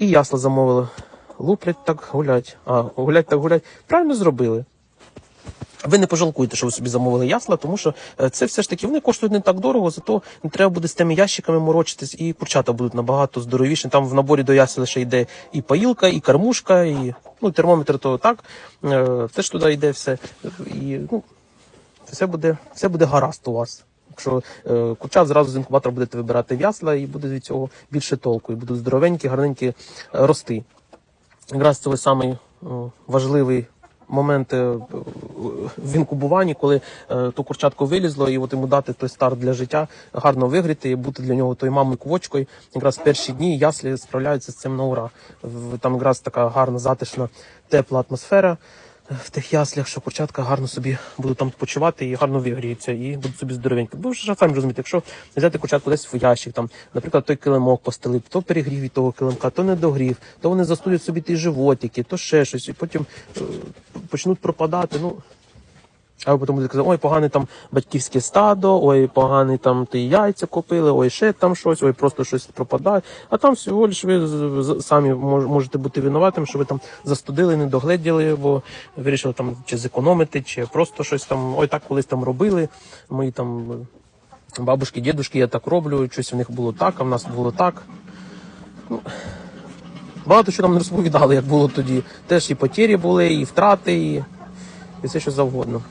І ясла замовили. Луплять так гулять. А, гулять так гулять. Правильно зробили. Ви не пожалкуєте, що ви собі замовили ясла, тому що е, це все ж таки вони коштують не так дорого, зато не треба буде з тими ящиками морочитись, і курчата будуть набагато здоровіші. Там в наборі до ясел ще йде і поїлка, і кормушка, і ну, термометр то так. Теж туди йде все. І ну, все буде, все буде гаразд у вас. Якщо е, курчат зразу з інкубатора будете вибирати в ясла, і буде від цього більше толку, і будуть здоровенькі, гарненькі е, рости. Якраз це ось самий важливий момент е, в інкубуванні, коли е, то курчатко вилізло, і от йому дати той старт для життя, гарно вигріти, і бути для нього тою мамою квочкою. Якраз перші дні яслі справляються з цим на ура. Там якраз така гарна, затишна, тепла атмосфера в тих яслях, що курчатка гарно собі будуть там почувати і гарно вигріються, і будуть собі здоровенькі. Бо вже самі розумієте, якщо взяти курчатку десь в ящик, там, наприклад, той килимок постелив, то перегрів від того килимка, то не догрів, то вони застудять собі ті животики, то ще щось, і потім е, почнуть пропадати. Ну, а потім буде казати, ой, погане там батьківське стадо, ой, поганий там ти яйця купили, ой, ще там щось, ой, просто щось пропадає. А там всього лиш ви самі можете бути винуватим, що ви там застудили, не догледіли, бо вирішили там чи зекономити, чи просто щось там, ой, так колись там робили. Мої там бабушки, дідушки, я так роблю, щось у них було так, а в нас було так. Ну, багато що нам не розповідали, як було тоді. Теж і потері були, і втрати, і, і все що завгодно.